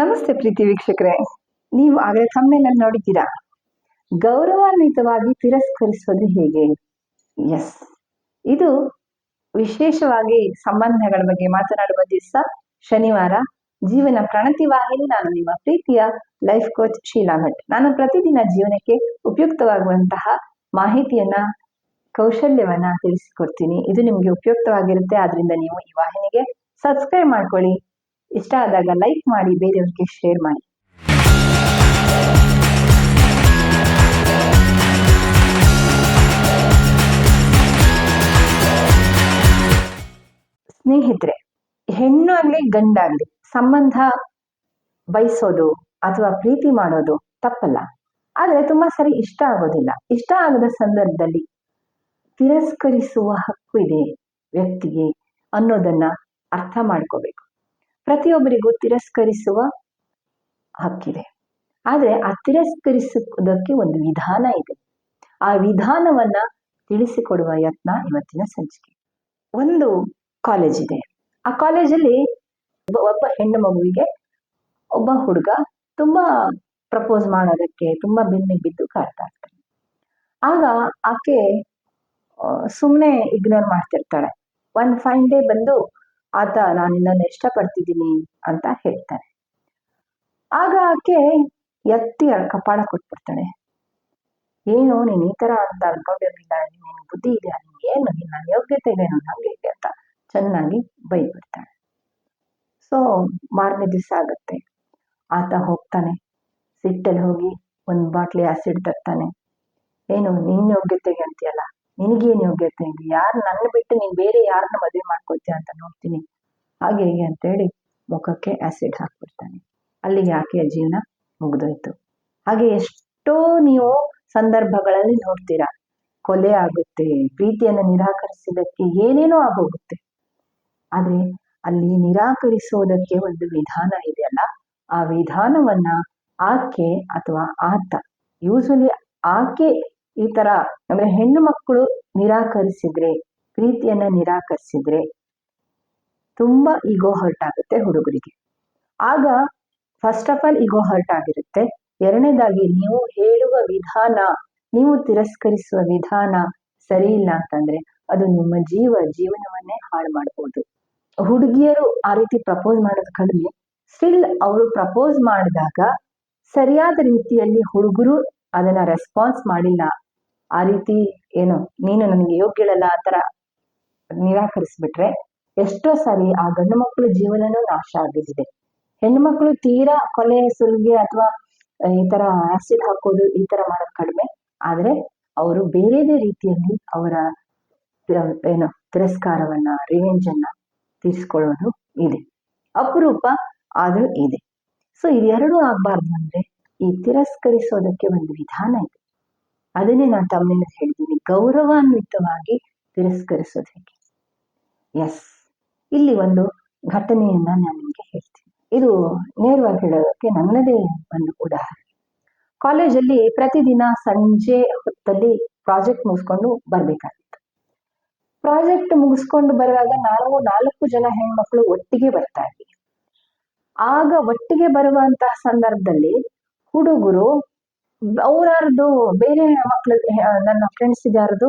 ನಮಸ್ತೆ ಪ್ರೀತಿ ವೀಕ್ಷಕರೇ. ನೀವು ಆಗಲೇ ಸಮ್ಮೇಳನ ನೋಡಿದ್ದೀರಾ? ಗೌರವಾನ್ವಿತವಾಗಿ ತಿರಸ್ಕರಿಸೋದು ಹೇಗೆ? ಎಸ್ ಇದು ವಿಶೇಷವಾಗಿ ಸಂಬಂಧಗಳ ಬಗ್ಗೆ ಮಾತನಾಡುವ ದಿವಸ, ಶನಿವಾರ, ಜೀವನ ಪ್ರಣತಿ ವಾಹಿನಿ ನಾನು ನಿಮ್ಮ ಪ್ರೀತಿಯ ಲೈಫ್ ಕೋಚ್ ಶೀಲಾ ಭಟ್. ನಾನು ಪ್ರತಿದಿನ ಜೀವನಕ್ಕೆ ಉಪಯುಕ್ತವಾಗುವಂತಹ ಮಾಹಿತಿಯನ್ನ, ಕೌಶಲ್ಯವನ್ನ ತಿಳಿಸಿಕೊಡ್ತೀನಿ. ಇದು ನಿಮಗೆ ಉಪಯುಕ್ತವಾಗಿರುತ್ತೆ, ಆದ್ರಿಂದ ನೀವು ಈ ವಾಹಿನಿಗೆ ಸಬ್ಸ್ಕ್ರೈಬ್ ಮಾಡ್ಕೊಳ್ಳಿ. ಇಷ್ಟ ಆದಾಗ ಲೈಕ್ ಮಾಡಿ, ಬೇರೆಯವ್ರಿಗೆ ಶೇರ್ ಮಾಡಿ. ಸ್ನೇಹಿತರೆ, ಹೆಣ್ಣು ಆಗ್ಲಿ ಗಂಡಾಗ್ಲಿ ಸಂಬಂಧ ಬಯಸೋದು ಅಥವಾ ಪ್ರೀತಿ ಮಾಡೋದು ತಪ್ಪಲ್ಲ. ಆದ್ರೆ ತುಂಬಾ ಸರಿ ಇಷ್ಟ ಆಗೋದಿಲ್ಲ. ಇಷ್ಟ ಆಗದ ಸಂದರ್ಭದಲ್ಲಿ ತಿರಸ್ಕರಿಸುವ ಹಕ್ಕು ಇದೆ ವ್ಯಕ್ತಿಗೆ ಅನ್ನೋದನ್ನ ಅರ್ಥ ಮಾಡ್ಕೋಬೇಕು. ಪ್ರತಿಯೊಬ್ಬರಿಗೂ ತಿರಸ್ಕರಿಸುವ ಹಕ್ಕಿದೆ. ಆದರೆ ಆ ತಿರಸ್ಕರಿಸುವುದಕ್ಕೆ ಒಂದು ವಿಧಾನ ಇದೆ. ಆ ವಿಧಾನವನ್ನ ತಿಳಿಸಿಕೊಡುವ ಯತ್ನ ಇವತ್ತಿನ ಸಂಚಿಕೆ. ಒಂದು ಕಾಲೇಜ್ ಇದೆ. ಆ ಕಾಲೇಜಲ್ಲಿ ಒಬ್ಬ- ಹೆಣ್ಣು ಮಗುವಿಗೆ ಒಬ್ಬ ಹುಡುಗ ತುಂಬಾ ಪ್ರಪೋಸ್ ಮಾಡೋದಕ್ಕೆ ತುಂಬಾ ಬೆನ್ನಿಗೆ ಬಿದ್ದು ಕಾಡ್ತಾ ಇರ್ತಾನೆ ಆಗ ಆಕೆ ಸುಮ್ಮನೆ ಇಗ್ನೋರ್ ಮಾಡ್ತಿರ್ತಾಳೆ. ಒಂದು ಫೈನ್ ಡೇ ಬಂದು ಆತ ನಾನು ನಿನ್ನನ್ನು ಇಷ್ಟಪಡ್ತಿದ್ದೀನಿ ಅಂತ ಹೇಳ್ತಾನೆ. ಆಗ ಆಕೆ ಎತ್ತಿ ಕಪಾಳ ಕೊಟ್ಬಿಡ್ತಾಳೆ. ಏನು, ನೀನು ಈ ತರ ಅಂತ ಅನ್ಕೊಂಡಿರ್ಲಿಲ್ಲ, ನಿನ್ ಬುದ್ಧಿ ಇದೆಯಾ ನಿನ್ಗೆ ಏನು ನಿನ್ನ ಯೋಗ್ಯತೆ ಇದೇನು ಹಂಗೆ ಹೀಗೆ ಅಂತ ಚೆನ್ನಾಗಿ ಬೈಬಿಡ್ತಾಳೆ ಸೊ ಮಾರನೇ ದಿವಸ ಆಗುತ್ತೆ. ಆತ ಹೋಗ್ತಾನೆ. ಸಿಟ್ಟಲ್ಲಿ ಹೋಗಿ ಒಂದು ಬಾಟ್ಲಿ ಆಸಿಡ್ ತರ್ತಾನೆ. ಏನು ನಿನ್ನ ಯೋಗ್ಯತೆಗೆ ಅಂತೀಯಲ್ಲ? ನಿನಗೇನು ಯೋಗ್ಯತೆ ಇದೆ ಯಾರು ನನ್ನ ಬಿಟ್ಟು ನೀನು ಬೇರೆ ಯಾರನ್ನ ಮದುವೆ ಮಾಡ್ಕೊತೀಯ ಅಂತ ನೋಡ್ತೀನಿ. ಹಾಗೆ ಹೀಗೆ ಅಂತೇಳಿ ಮುಖಕ್ಕೆ ಆಸಿಡ್ ಹಾಕ್ಬಿಡ್ತಾನೆ. ಅಲ್ಲಿಗೆ ಆಕೆಯ ಜೀವನ ಮುಗಿದೋಯ್ತು. ಹಾಗೆ ಎಷ್ಟೋ ನೀವು ಸಂದರ್ಭಗಳಲ್ಲಿ ನೋಡ್ತೀರಾ. ಕೊಲೆ ಆಗುತ್ತೆ, ಪ್ರೀತಿಯನ್ನು ನಿರಾಕರಿಸಿದಕ್ಕೆ ಏನೇನೋ ಆಗೋಗುತ್ತೆ. ಆದ್ರೆ ಅಲ್ಲಿ ನಿರಾಕರಿಸೋದಕ್ಕೆ ಒಂದು ವಿಧಾನ ಇದೆಯಲ್ಲ ಆ ವಿಧಾನವನ್ನ ಆಕೆ ಅಥವಾ ಆತ ಯೂಶಲಿ ಆಕೆ ಈ ತರ ಅಂದ್ರೆ ಹೆಣ್ಣು ಮಕ್ಕಳು ನಿರಾಕರಿಸಿದ್ರೆ, ಪ್ರೀತಿಯನ್ನ ನಿರಾಕರಿಸಿದ್ರೆ ತುಂಬಾ ಈಗೋ ಹರ್ಟ್ ಆಗುತ್ತೆ ಹುಡುಗರಿಗೆ. ಆಗ first of all ego hurt ಆಗಿರುತ್ತೆ. ಎರಡನೇದಾಗಿ ನೀವು ಹೇಳುವ ವಿಧಾನ, ನೀವು ತಿರಸ್ಕರಿಸುವ ವಿಧಾನ ಸರಿ ಇಲ್ಲ ಅಂತಂದ್ರೆ ಅದು ನಿಮ್ಮ ಜೀವ, ಜೀವನವನ್ನೇ ಹಾಳು ಮಾಡ್ಬೋದು. ಹುಡುಗಿಯರು ಆ ರೀತಿ ಪ್ರಪೋಸ್ ಮಾಡೋದು ಕಡಿಮೆ ಸ್ಟಿಲ್ ಅವರು ಪ್ರಪೋಸ್ ಮಾಡಿದಾಗ ಸರಿಯಾದ ರೀತಿಯಲ್ಲಿ ಹುಡುಗರು ಅದನ್ನ ರೆಸ್ಪಾನ್ಸ್ ಮಾಡಿಲ್ಲ ಆ ರೀತಿ ಏನು, ನೀನು ನನಗೆ ಯೋಗ್ಯಳಲ್ಲ, ಆ ತರ ನಿರಾಕರಿಸ್ಬಿಟ್ರೆ ಎಷ್ಟೋ ಸಾರಿ ಆ ಗಂಡು ಮಕ್ಕಳ ಜೀವನನೂ ನಾಶ ಆಗಿದೆ ಹೆಣ್ಣು ಮಕ್ಕಳು ತೀರಾ ಕೊಲೆ, ಸುಲಿಗೆ ಅಥವಾ ಈ ತರ ಆಸಿಡ್ ಹಾಕೋದು ಈ ತರ ಮಾಡೋದು ಕಡಿಮೆ. ಆದ್ರೆ ಅವರು ಬೇರೆದೇ ರೀತಿಯಲ್ಲಿ ಅವರ ಏನು ತಿರಸ್ಕಾರವನ್ನ ರಿವೆಂಜ್ ಅನ್ನ ತೀರಿಸ್ಕೊಳ್ಳೋದು ಇದೆ. ಅಪರೂಪ ಆದ್ರೂ ಇದೆ. ಸೊ ಇದೆರಡೂ ಆಗ್ಬಾರ್ದು ಅಂದ್ರೆ ಈ ತಿರಸ್ಕರಿಸೋದಕ್ಕೆ ಒಂದು ವಿಧಾನ ಇದೆ. ಅದನ್ನೇ ನಾನು ತಮ್ಮಿಂದ ಹೇಳ್ತೀನಿ. ಗೌರವಾನ್ವಿತವಾಗಿ ತಿರಸ್ಕರಿಸೋದು ಹೇಗೆ? ಎಸ್ ಇಲ್ಲಿ ಒಂದು ಘಟನೆಯನ್ನ ನಾನು ನಿಮಗೆ ಹೇಳ್ತೀನಿ. ಇದು ನೇರವಾಗಿ ಹೇಳೋದಕ್ಕೆ ನನ್ನದೇ ಒಂದು ಉದಾಹರಣೆ. ಕಾಲೇಜಲ್ಲಿ ಪ್ರತಿದಿನ ಸಂಜೆ ಹೊತ್ತಲ್ಲಿ ಪ್ರಾಜೆಕ್ಟ್ ಮುಗಿಸ್ಕೊಂಡು ಬರ್ಬೇಕಾಗಿತ್ತು. ಪ್ರಾಜೆಕ್ಟ್ ಮುಗಿಸ್ಕೊಂಡು ಬರುವಾಗ ನಾವು ನಾಲ್ಕು ಜನ ಹೆಣ್ಮಕ್ಳು ಒಟ್ಟಿಗೆ ಬರ್ತಾ ಇದ್ವಿ. ಆಗ ಒಟ್ಟಿಗೆ ಬರುವಂತಹ ಸಂದರ್ಭದಲ್ಲಿ ಹುಡುಗರು ಅವ್ರಾರ್ದು ಬೇರೆ ಮಕ್ಳು ನನ್ನ ಫ್ರೆಂಡ್ಸ್ ಯಾರದು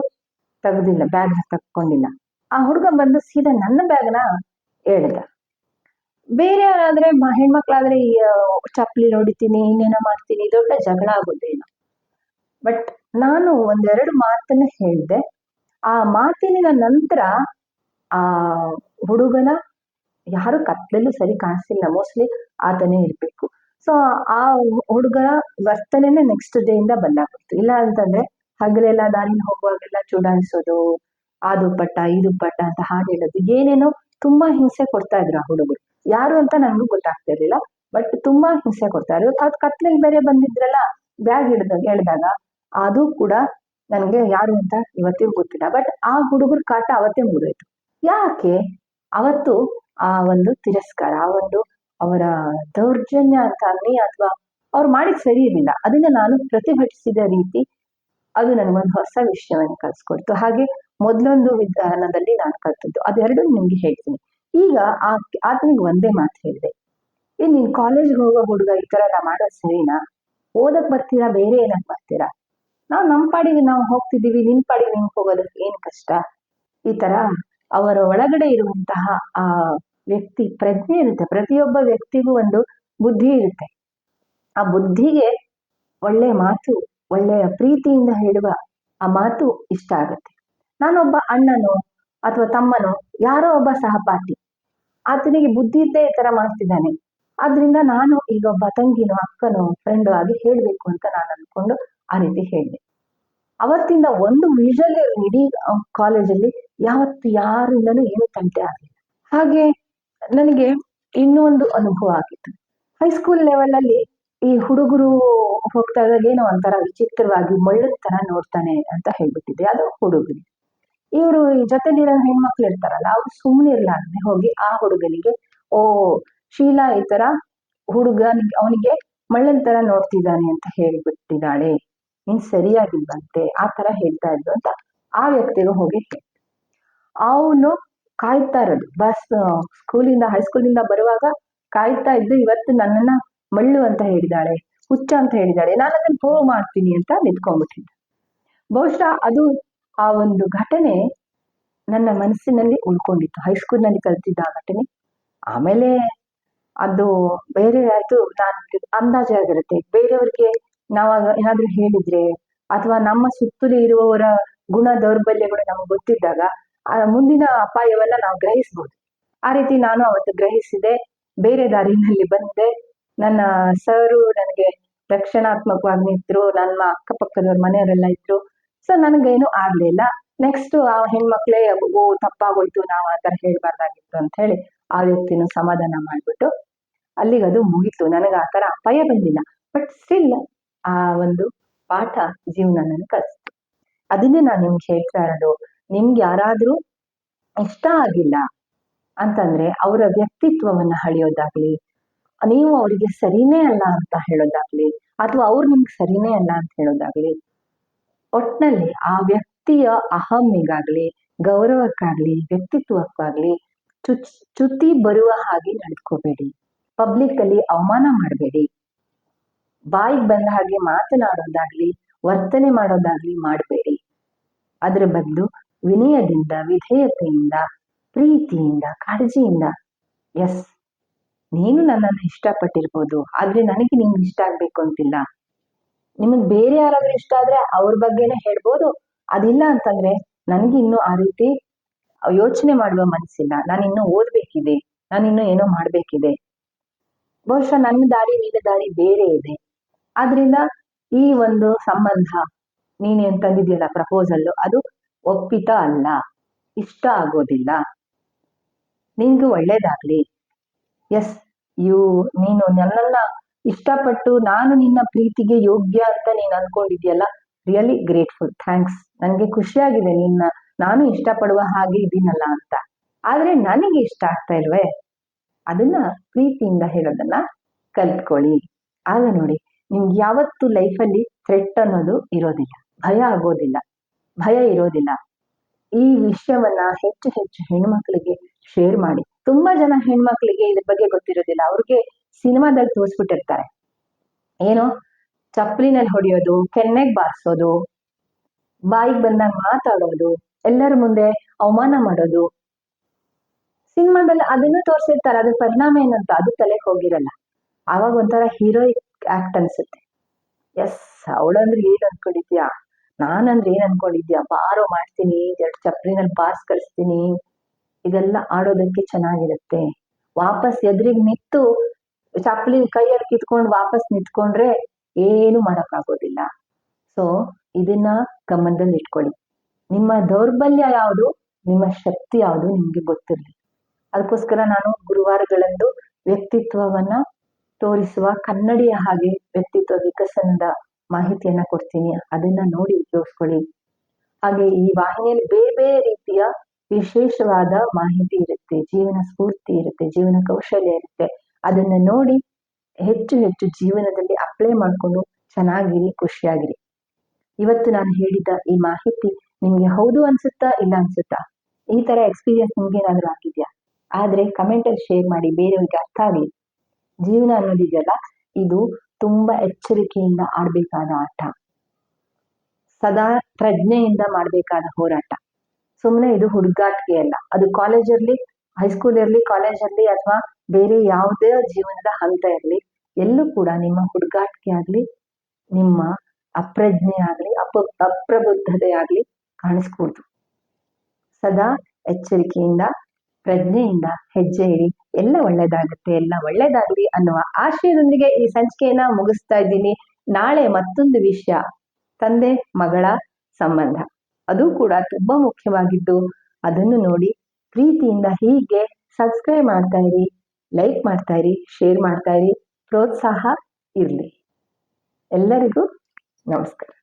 ತೆಗ್ದಿಲ್ಲ ಬ್ಯಾಗ್ ತಕ್ಕೊಂಡಿಲ್ಲ ಆ ಹುಡುಗ ಬಂದು ಸೀದಾ ನನ್ನ ಬ್ಯಾಗ್ನ ಹೇಳಿದ. ಬೇರೆ ಆದ್ರೆ ಹೆಣ್ಮಕ್ಳಾದ್ರೆ ಚಪ್ಪಲಿ ಹೊಡಿತೀನಿ ಇನ್ನೇನೋ ಮಾಡ್ತೀನಿ, ದೊಡ್ಡ ಜಗಳ ಆಗೋದೇನು ಬಟ್ ನಾನು ಒಂದೆರಡು ಮಾತನ್ನ ಹೇಳಿದೆ. ಆ ಮಾತಿನ ನಂತರ ಆ ಹುಡುಗನ ಯಾರು ಕತ್ಲಲ್ಲೂ ಸರಿ ಕಾಣಿಸ್ತಿಲ್ಲ ಮೋಸ್ಟ್ಲಿ ಆತನೇ ಇರ್ಬೇಕು. ಸೊ ಆ ಹುಡುಗರ ವರ್ತನೆ ನೆಕ್ಸ್ಟ್ ಡೇ ಇಂದ ಬಂದಾಗ್ಬಿಡ್ತು. ಇಲ್ಲ ಅಂತಂದ್ರೆ, ಹಗಲೆಲ್ಲ ದಾರಿ ಹೋಗುವಾಗೆಲ್ಲ ಚುಡಾಯಿಸೋದು, ಆ ದುಪ್ಪಟ್ಟ, ಈ ದುಪ್ಪಟ್ಟ ಅಂತ ಹಾಡು ಹೇಳೋದು, ಏನೇನೋ ತುಂಬಾ ಹಿಂಸೆ ಕೊಡ್ತಾ ಇದ್ರು ಆ ಹುಡುಗರು. ಯಾರು ಅಂತ ನನಗೂ ಗೊತ್ತಾಗ್ತಾ ಇರ್ಲಿಲ್ಲ ಬಟ್ ತುಂಬಾ ಹಿಂಸೆ ಕೊಡ್ತಾ ಇದ್ರು. ಅದ್ ಕತ್ಲಲ್ಲಿ ಬೇರೆ ಬಂದಿದ್ರಲ್ಲ, ಬ್ಯಾಗ್ ಹಿಡ್ದಾಗ ಹೇಳಿದಾಗ ಅದು ಕೂಡ ನನಗೆ ಯಾರು ಅಂತ ಇವತ್ತಿಗೂ ಗೊತ್ತಿಲ್ಲ. ಬಟ್ ಆ ಹುಡುಗರ ಕಾಟ ಅವತ್ತೇ ಮುಗಿದೋಯ್ತು ಯಾಕೆ? ಅವತ್ತು ಆ ಒಂದು ತಿರಸ್ಕಾರ, ಆ ಒಂದು ಅವರ ದೌರ್ಜನ್ಯ ಅಂತ ಅನ್ನಿ ಅಥವಾ ಅವ್ರು ಮಾಡಿದ್ ಸರಿ ಇರಲಿಲ್ಲ. ಅದನ್ನ ನಾನು ಪ್ರತಿಭಟಿಸಿದ ರೀತಿ ಅದು ನನಗೊಂದು ಹೊಸ ವಿಷಯವನ್ನು ಕಲಿಸ್ಕೊಡ್ತು ಹಾಗೆ ಮೊದಲೊಂದು ವಿಧಾನದಲ್ಲಿ ನಾನು ಕಲ್ತದ್ದು. ಅದೆರಡು ನಿಮ್ಗೆ ಹೇಳ್ತೀನಿ. ಈಗ ಆ ಆತನಿಗೆ ಒಂದೇ ಮಾತು ಹೇಳಿದೆ. ಏ, ನೀನ್ ಕಾಲೇಜ್ಗೆ ಹೋಗೋ ಹುಡುಗ ಈ ತರ ಎಲ್ಲ ಮಾಡೋದು ಸರಿನಾ? ಓದಕ್ ಬರ್ತೀರಾ? ಬೇರೆ ಏನಕ್ ಬರ್ತೀರಾ? ನಾವು ನಮ್ಮ ಪಾಡಿಗೆ ನಾವು ಹೋಗ್ತಿದ್ದೀವಿ, ನಿನ್ ಪಾಡಿಗೆ ನಿಮ್ಗೆ ಹೋಗೋದಕ್ಕೆ ಏನ್ ಕಷ್ಟ? ಈ ತರ ಅವರ ಒಳಗಡೆ ಇರುವಂತಹ ಆ ವ್ಯಕ್ತಿ, ಪ್ರಜ್ಞೆ ಇರುತ್ತೆ. ಪ್ರತಿಯೊಬ್ಬ ವ್ಯಕ್ತಿಗೂ ಒಂದು ಬುದ್ಧಿ ಇರುತ್ತೆ. ಆ ಬುದ್ಧಿಗೆ ಒಳ್ಳೆ ಮಾತು, ಒಳ್ಳೆಯ ಪ್ರೀತಿಯಿಂದ ಹೇಳುವ ಆ ಮಾತು ಇಷ್ಟ ಆಗುತ್ತೆ. ನಾನೊಬ್ಬ ಅಣ್ಣನೋ ಅಥವಾ ತಮ್ಮನೋ ಯಾರೋ ಒಬ್ಬ ಸಹಪಾಠಿ, ಆತನಿಗೆ ಬುದ್ಧಿ ಇದ್ದೇ ಈ ತರ ಮಾಡ್ತಿದ್ದಾನೆ ಆದ್ರಿಂದ ನಾನು ಈಗ ಒಬ್ಬ ತಂಗಿನೋ, ಅಕ್ಕನೋ ಫ್ರೆಂಡು ಆಗಿ ಹೇಳ್ಬೇಕು ಅಂತ ನಾನು ಅಂದ್ಕೊಂಡು ಆ ರೀತಿ ಹೇಳಿದೆ. ಅವತ್ತಿಂದ ಒಂದು ವಿಷಲ್ ಇಡೀ ಕಾಲೇಜಲ್ಲಿ ಯಾವತ್ತು ಯಾರಿಂದನೂ ಏನು ತಂಟೆ ಆಗಲಿಲ್ಲ. ಹಾಗೆ ನನಗೆ ಇನ್ನೊಂದು ಅನುಭವ ಆಗಿತ್ತು. ಹೈಸ್ಕೂಲ್ ಲೆವೆಲ್ ಅಲ್ಲಿ ಈ ಹುಡುಗರು ಹೋಗ್ತಾ ಇದ್ದಾಗ ಏನೋ ಒಂಥರ ವಿಚಿತ್ರವಾಗಿ ಮಳ್ಳದ ತರ ನೋಡ್ತಾನೆ ಅಂತ ಹೇಳ್ಬಿಟ್ಟಿದ್ದೆ. ಅದು ಹುಡುಗರು. ಇವರು ಈ ಜೊತೆಲಿರೋ ಹೆಣ್ಮಕ್ಳು ಇರ್ತಾರಲ್ಲ, ಅವ್ರು ಸುಮ್ಮನೆ ಇರ್ಲಾರ್ದೆ ಹೋಗಿ ಆ ಹುಡುಗನಿಗೆ, ಓ, ಶೀಲಾ ಈ ತರ ಹುಡುಗ ಅವನಿಗೆ ಮಳ್ಳನ್ ತರ ನೋಡ್ತಿದ್ದಾನೆ ಅಂತ ಹೇಳ್ಬಿಟ್ಟಿದ್ದಾಳೆ. ನೀನ್ ಸರಿಯಾಗಿಲ್ವಂತೆ, ಆ ತರ ಹೇಳ್ತಾ ಇದ್ದು ಅಂತ ಆ ವ್ಯಕ್ತಿಗೂ ಹೋಗಿ ಅವನು ಕಾಯ್ತಾ ಇರೋದು. ಬಸ್ ಸ್ಕೂಲಿಂದ ಹೈಸ್ಕೂಲಿಂದ ಬರುವಾಗ ಕಾಯ್ತಾ ಇದ್ದು ಇವತ್ತು ನನ್ನನ್ನ ಮಳ್ಳು ಅಂತ ಹೇಳಿದಾಳೆ, ಹುಚ್ಚ ಅಂತ ಹೇಳಿದಾಳೆ. ನಾನು ಅದನ್ನ ಪ್ರೂವ್ ಮಾಡ್ತೀನಿ ಅಂತ ನಿಂತ್ಕೊಂಡ್ಬಿಟ್ಟಿದ್ದೆ. ಬಹುಶಃ ಅದು ಆ ಒಂದು ಘಟನೆ ನನ್ನ ಮನಸ್ಸಿನಲ್ಲಿ ಉಳ್ಕೊಂಡಿತ್ತು. ಹೈಸ್ಕೂಲ್ನಲ್ಲಿ ಕಲ್ತಿದ್ದ ಆ ಘಟನೆ. ಆಮೇಲೆ ಅದು ಬೇರೆ ಆಯ್ತು ನಾನು ಅಂದಾಜೆ ಆಗಿರುತ್ತೆ. ಬೇರೆಯವ್ರಿಗೆ ನಾವಾಗ ಏನಾದ್ರೂ ಹೇಳಿದ್ರೆ ಅಥವಾ ನಮ್ಮ ಸುತ್ತಲೂ ಇರುವವರ ಗುಣ ದೌರ್ಬಲ್ಯಗಳು ನಮ್ಗೆ ಗೊತ್ತಿದ್ದಾಗ ಮುಂದಿನ ಅಪಾಯವನ್ನ ನಾವು ಗ್ರಹಿಸ್ಬೋದು. ಆ ರೀತಿ ನಾನು ಅವತ್ತು ಗ್ರಹಿಸಿದೆ. ಬೇರೆ ದಾರಿನಲ್ಲಿ ಬಂದೆ. ನನ್ನ ಸರು ನನಗೆ ರಕ್ಷಣಾತ್ಮಕವಾಗಿ ನಿಂತರು ನನ್ನ ಅಕ್ಕಪಕ್ಕದವ್ರ ಮನೆಯವರೆಲ್ಲ ಇದ್ರು. ಸೊ ನನಗೇನು ಆಗ್ಲಿಲ್ಲ ನೆಕ್ಸ್ಟ್ ಆ ಹೆಣ್ಮಕ್ಳೇ, ಓ, ತಪ್ಪಾಗೋಯ್ತು, ನಾವು ಆ ತರ ಹೇಳ್ಬಾರ್ದಾಗಿತ್ತು ಅಂತ ಹೇಳಿ ಆ ವ್ಯಕ್ತಿನೂ ಸಮಾಧಾನ ಮಾಡ್ಬಿಟ್ಟು ಅಲ್ಲಿಗೆ ಅದು ಮುಗೀತು. ನನಗೆ ಆ ತರ ಅಪಾಯ ಬಂದಿಲ್ಲ. ಬಟ್ ಸ್ಟಿಲ್ ಆ ಒಂದು ಪಾಠ ಜೀವನ ನನ್ ಕಲಿಸ್ತು. ಅದನ್ನೇ ನಾನು ನಿಮ್ಗೆ ಹೇಳ್ತಾ ಇರೋದು ನಿಮ್ಗೆ ಯಾರಾದ್ರೂ ಇಷ್ಟ ಆಗಿಲ್ಲ ಅಂತಂದ್ರೆ ಅವರ ವ್ಯಕ್ತಿತ್ವವನ್ನ ಹಳಿಯೋದಾಗ್ಲಿ ನೀವು ಅವರಿಗೆ ಸರಿನೇ ಅಲ್ಲ ಅಂತ ಹೇಳೋದಾಗ್ಲಿ, ಅಥವಾ ಅವ್ರು ನಿಮ್ಗೆ ಸರಿನೇ ಅಲ್ಲ ಅಂತ ಹೇಳೋದಾಗ್ಲಿ, ಒಟ್ನಲ್ಲಿ ಆ ವ್ಯಕ್ತಿಯ ಅಹಮ್ಮಿಗಾಗ್ಲಿ ಗೌರವಕ್ಕಾಗ್ಲಿ, ವ್ಯಕ್ತಿತ್ವಕ್ಕಾಗ್ಲಿ ಚುಚ್, ಚ್ಯುತಿ ಬರುವ ಹಾಗೆ ನಡ್ಕೋಬೇಡಿ. ಪಬ್ಲಿಕ್ ಅಲ್ಲಿ ಅವಮಾನ ಮಾಡಬೇಡಿ. ಬಾಯಿಗೆ ಬಂದ ಹಾಗೆ ಮಾತನಾಡೋದಾಗ್ಲಿ, ವರ್ತನೆ ಮಾಡೋದಾಗ್ಲಿ ಮಾಡಬೇಡಿ. ಅದರ ಬದಲು ವಿನಯದಿಂದ, ವಿಧೇಯತೆಯಿಂದ, ಪ್ರೀತಿಯಿಂದ, ಕಾಳಜಿಯಿಂದ. ಎಸ್ ನೀನು ನನ್ನನ್ನು ಇಷ್ಟಪಟ್ಟಿರ್ಬೋದು, ಆದ್ರೆ ನನಗೆ ನಿಮ್ಗೆ ಇಷ್ಟ ಆಗ್ಬೇಕು ಅಂತಿಲ್ಲ. ನಿಮಗೆ ಬೇರೆ ಯಾರಾದ್ರೂ ಇಷ್ಟ ಆದ್ರೆ ಅವ್ರ ಬಗ್ಗೆನೇ ಹೇಳ್ಬೋದು. ಅದಿಲ್ಲ ಅಂತಂದ್ರೆ ನನಗೆ ಇನ್ನು ಆ ರೀತಿ ಯೋಚನೆ ಮಾಡುವ ಮನಸ್ಸಿಲ್ಲ. ನಾನು ಇನ್ನು ಓದ್ಬೇಕಿದೆ. ನಾನು ಇನ್ನು ಏನೋ ಮಾಡ್ಬೇಕಿದೆ. ಬಹುಶಃ ನನ್ನ ದಾರಿ, ನಿನ್ನ ದಾರಿ ಬೇರೆ ಇದೆ. ಆದ್ರಿಂದ ಈ ಒಂದು ಸಂಬಂಧ ನೀನೇನ್ ತಂದಿದ್ಯಲ್ಲ ಪ್ರಪೋಸಲ್ ಅದು ಒಪ್ಪಿತ ಅಲ್ಲ. ಇಷ್ಟ ಆಗೋದಿಲ್ಲ. ನಿನ್ಗೂ ಒಳ್ಳೇದಾಗ್ಲಿ. ಎಸ್, ಯು, ನೀನು ನನ್ನನ್ನ ಇಷ್ಟಪಟ್ಟು ನಾನು ನಿನ್ನ ಪ್ರೀತಿಗೆ ಯೋಗ್ಯ ಅಂತ ನೀನ್ ಅನ್ಕೊಂಡಿದ್ಯಲ್ಲ? ರಿಯಲಿ ಗ್ರೇಟ್ಫುಲ್ ಥ್ಯಾಂಕ್ಸ್ ನನಗೆ ಖುಷಿಯಾಗಿದೆ ನಿನ್ನ ನಾನು ಇಷ್ಟಪಡುವ ಹಾಗೆ ಇದೀನಲ್ಲ ಅಂತ. ಆದ್ರೆ ನನಗೆ ಇಷ್ಟ ಆಗ್ತಾ ಇಲ್ವೇ? ಅದನ್ನ ಪ್ರೀತಿಯಿಂದ ಹೇಳೋದನ್ನ ಕಲ್ತ್ಕೊಳ್ಳಿ. ಆಗ ನೋಡಿ, ನಿಮ್ಗೆ ಯಾವತ್ತು ಲೈಫಲ್ಲಿ ಥ್ರೆಟ್ ಅನ್ನೋದು ಇರೋದಿಲ್ಲ. ಭಯ ಆಗೋದಿಲ್ಲ. ಭಯ ಇರೋದಿಲ್ಲ. ಈ ವಿಷಯವನ್ನ ಹೆಚ್ಚು ಹೆಚ್ಚು ಹೆಣ್ಮಕ್ಳಿಗೆ ಶೇರ್ ಮಾಡಿ. ತುಂಬಾ ಜನ ಹೆಣ್ಮಕ್ಳಿಗೆ ಇದ್ರ ಬಗ್ಗೆ ಗೊತ್ತಿರೋದಿಲ್ಲ. ಅವ್ರಿಗೆ ಸಿನಿಮಾದಲ್ಲಿ ತೋರಿಸ್ಬಿಟ್ಟಿರ್ತಾರೆ. ಏನು? ಚಪ್ಪಲಿನಲ್ಲಿ ಹೊಡೆಯೋದು, ಕೆನ್ನೆಗ್ ಬಾರಿಸೋದು, ಬಾಯಿಗೆ ಬಂದಾಗ ಮಾತಾಡೋದು, ಎಲ್ಲರ ಮುಂದೆ ಅವಮಾನ ಮಾಡೋದು. ಸಿನಿಮಾದಲ್ಲಿ ಅದನ್ನು ತೋರಿಸಿರ್ತಾರೆ. ಅದ್ರ ಪರಿಣಾಮ ಏನಂತ? ಅದು ತಲೆಗೆ ಹೋಗಿರಲ್ಲ. ಆವಾಗ ಒಂಥರ ಹೀರೋಯಿಕ್ ಆಕ್ಟ್ ಅನ್ಸುತ್ತೆ. ಎಸ್ ಅವಳಂದ್ರೆ ಏನ್ ಅನ್ಕೊಂಡಿದ್ಯಾ? ನಾನಂದ್ರೆ ಏನ್ ಅನ್ಕೊಂಡಿದ್ಯಾ? ಬಾರೋ ಮಾಡ್ತೀನಿ, ಎರಡು ಚಪ್ರಿನಲ್ಲಿ ಪಾಸ್ ಕಳಿಸ್ತೀನಿ. ಇದೆಲ್ಲ ಆಡೋದಕ್ಕೆ ಚೆನ್ನಾಗಿರುತ್ತೆ. ವಾಪಸ್ ಎದುರಿಗೆ ನಿಂತು ಚಪ್ಪಲಿ ಕೈಯಲ್ಲಿ ಕಿತ್ಕೊಂಡು ವಾಪಸ್ ನಿಂತ್ಕೊಂಡ್ರೆ ಏನು ಮಾಡೋಕ್ಕಾಗೋದಿಲ್ಲ. ಸೊ ಇದನ್ನ ಗಮನದಲ್ಲಿ ಇಟ್ಕೊಳ್ಳಿ. ನಿಮ್ಮ ದೌರ್ಬಲ್ಯ ಯಾವುದು? ನಿಮ್ಮ ಶಕ್ತಿ ಯಾವುದು? ನಿಮ್ಗೆ ಗೊತ್ತಿರಲಿ. ಅದಕ್ಕೋಸ್ಕರ ನಾನು ಗುರುವಾರಗಳಂದು ವ್ಯಕ್ತಿತ್ವವನ್ನ ತೋರಿಸುವ ಕನ್ನಡಿಯ ಹಾಗೆ ವ್ಯಕ್ತಿತ್ವ ವಿಕಸನದ ಮಾಹಿತಿಯನ್ನ ಕೊಡ್ತೀನಿ. ಅದನ್ನ ನೋಡಿ ಉಪಯೋಗಿಸ್ಕೊಳ್ಳಿ ಹಾಗೆ ಈ ವಾಹಿನಿಯಲ್ಲಿ ಬೇರೆ ಬೇರೆ ರೀತಿಯ ವಿಶೇಷವಾದ ಮಾಹಿತಿ ಇರುತ್ತೆ. ಜೀವನ ಸ್ಫೂರ್ತಿ ಇರುತ್ತೆ, ಜೀವನ ಕೌಶಲ್ಯ ಇರುತ್ತೆ. ಅದನ್ನ ನೋಡಿ ಹೆಚ್ಚು ಹೆಚ್ಚು ಜೀವನದಲ್ಲಿ ಅಪ್ಲೈ ಮಾಡ್ಕೊಂಡು ಚೆನ್ನಾಗಿರಿ, ಖುಷಿಯಾಗಿರಿ. ಇವತ್ತು ನಾನು ಹೇಳಿದ ಈ ಮಾಹಿತಿ ನಿಮ್ಗೆ ಹೌದು ಅನ್ಸುತ್ತಾ ಇಲ್ಲ ಅನ್ಸುತ್ತಾ? ಈ ತರ ಎಕ್ಸ್ಪೀರಿಯನ್ಸ್ ನಿಮ್ಗೆ ಏನಾದರೂ ಆಗಿದ್ಯಾ? ಆದ್ರೆ ಕಮೆಂಟ್ ಅಲ್ಲಿ ಶೇರ್ ಮಾಡಿ, ಬೇರೆಯವ್ರಿಗೆ ಅರ್ಥ ಆಗಲಿ. ಜೀವನ ಅನ್ನೋದಿದೆಯಲ್ಲ ಇದು ತುಂಬಾ ಎಚ್ಚರಿಕೆಯಿಂದ ಆಡ್ಬೇಕಾದ ಆಟ. ಸದಾ ಪ್ರಜ್ಞೆಯಿಂದ ಮಾಡಬೇಕಾದ ಹೋರಾಟ. ಸುಮ್ಮನೆ ಇದು ಹುಡುಗಾಟಿಕೆ ಅಲ್ಲ. ಅದು ಕಾಲೇಜಲ್ಲಿ ಹೈಸ್ಕೂಲ್ ಇರಲಿ ಕಾಲೇಜಲ್ಲಿ ಅಥವಾ ಬೇರೆ ಯಾವುದೇ ಜೀವನದ ಹಂತ ಇರಲಿ, ಎಲ್ಲೂ ಕೂಡ ನಿಮ್ಮ ಹುಡುಗಾಟಿಕೆ ಆಗಲಿ, ನಿಮ್ಮ ಅಪ್ರಜ್ಞೆ ಆಗಲಿ, ಅಪ, ಅಪ್ರಬುದ್ಧತೆ ಆಗಲಿ ಕಾಣಿಸ್ಕೊಳ್ತು ಸದಾ ಎಚ್ಚರಿಕೆಯಿಂದ ಪ್ರಜ್ಞೆಯಿಂದ ಹೆಜ್ಜೆ ಇಡಿ ಎಲ್ಲ ಒಳ್ಳೇದಾಗುತ್ತೆ, ಎಲ್ಲ ಒಳ್ಳೇದಾಗಲಿ ಅನ್ನುವ ಆಶಯದೊಂದಿಗೆ ಈ ಸಂಚಿಕೆಯನ್ನ ಮುಗಿಸ್ತಾ ಇದ್ದೀನಿ. ನಾಳೆ ಮತ್ತೊಂದು ವಿಷಯ. ತಂದೆ, ಮಗಳ ಸಂಬಂಧ. ಅದು ಕೂಡ ತುಂಬಾ ಮುಖ್ಯವಾಗಿದ್ದು ಅದನ್ನು ನೋಡಿ ಪ್ರೀತಿಯಿಂದ ಹೀಗೆ ಸಬ್ಸ್ಕ್ರೈಬ್ ಮಾಡ್ತಾ ಇರಿ, ಲೈಕ್ ಮಾಡ್ತಾ ಇರಿ, ಶೇರ್ ಮಾಡ್ತಾ ಇರಿ. ಪ್ರೋತ್ಸಾಹ ಇರಲಿ. ಎಲ್ಲರಿಗೂ ನಮಸ್ಕಾರ.